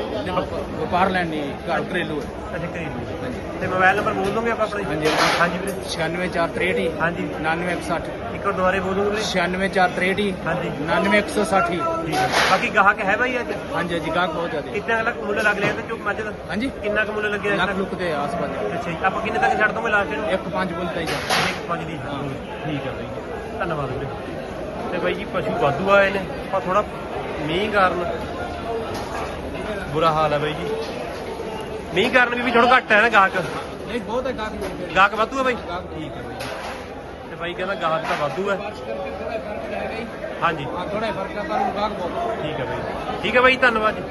Speaker 2: ਵਪਾਰ ਲੈਣੀ ਘਰ ਘਰੇਲੂ ਹੈ।
Speaker 1: ਅੱਛਾ ਘਰੇਲੂ।
Speaker 2: ਹਾਂਜੀ।
Speaker 1: ਤੇ ਮੋਬਾਈਲ ਨੰਬਰ ਬੋਲ ਦੋਗੇ ਆਪਾਂ ਆਪਣਾ? ਜੀ?
Speaker 2: ਹਾਂਜੀ, ਹਾਂਜੀ।
Speaker 1: ਵੀਰੇ।
Speaker 2: 96463
Speaker 1: ਹਾਂਜੀ।
Speaker 2: 9960
Speaker 1: ਇੱਕ ਵਾਰ ਦੁਬਾਰੇ ਬੋਲ ਦੋਗੇ ਵੀਰੇ?
Speaker 2: 96463
Speaker 1: ਹਾਂਜੀ।
Speaker 2: 99160
Speaker 1: ਠੀਕ ਹੈ। ਬਾਕੀ ਗਾਹਕ ਹੈ ਬਾਈ ਅੱਜ?
Speaker 2: ਹਾਂਜੀ ਹਾਂਜੀ ਗਾਹਕ ਬਹੁਤ ਜ਼ਿਆਦਾ।
Speaker 1: ਕਿੰਨਾ ਕੁ ਲੱਗ ਮੁੱਲ ਲੱਗ ਰਿਹਾ ਤੇ ਚੁੱਕ ਮੱਝ ਦਾ?
Speaker 2: ਹਾਂਜੀ।
Speaker 1: ਕਿੰਨਾ ਕੁ ਮੁੱਲ ਲੱਗਿਆ
Speaker 2: ਲੱਖ ਲੁੱਕ ਦੇ ਆਸ ਪਾਸ।
Speaker 1: ਅੱਛਾ ਜੀ। ਆਪਾਂ ਕਿੰਨੇ ਤੱਕ ਛੱਡ ਦੋਗੇ ਲਾਸਟ ਨੂੰ?
Speaker 2: ਇੱਕ ਪੰਜ ਬੁੱਲ ਤਾਂ ਹੀ ਜਾ
Speaker 1: ਇੱਕ ਪੰਜ ਦੀ। ਠੀਕ ਹੈ ਬਾਈ ਜੀ। ਧੰਨਵਾਦ ਵੀਰੇ। ਤੇ ਬਾਈ ਜੀ ਪਸ਼ੂ ਵਾਧੂ ਆਏ ਨੇ। ਪਰ ਥੋੜਾ ਮੀਂਹ ਕਾਰਨ ਬੁਰਾ ਹਾਲ ਹੈ ਬਾਈ ਜੀ। ਮੀਂਹ ਕਾਰਨ ਵੀ ਥੋੜਾ ਘੱਟ ਹੈ ਨਾ ਗਾਹਕ।
Speaker 2: ਨਹੀਂ ਬਹੁਤ ਹੈ ਗਾਹਕ
Speaker 1: ਗਾਹਕ ਵਾਧੂ ਹੈ ਬਾਈ? ਠੀਕ ਹੈ ਬਾਈ ਤੇ ਬਾਈ ਕਹਿੰਦਾ ਗਾਹਕ ਤਾਂ ਵਾਧੂ ਹੈ। ਹਾਂਜੀ।
Speaker 2: ਹਾਂ ਥੋੜਾ ਫ਼ਰਕ ਹੈ ਪਰ ਗਾਹਕ ਬਹੁਤ।
Speaker 1: ਠੀਕ ਹੈ ਬਾਈ। ਠੀਕ ਹੈ ਬਾਈ ਧੰਨਵਾਦ ਜੀ।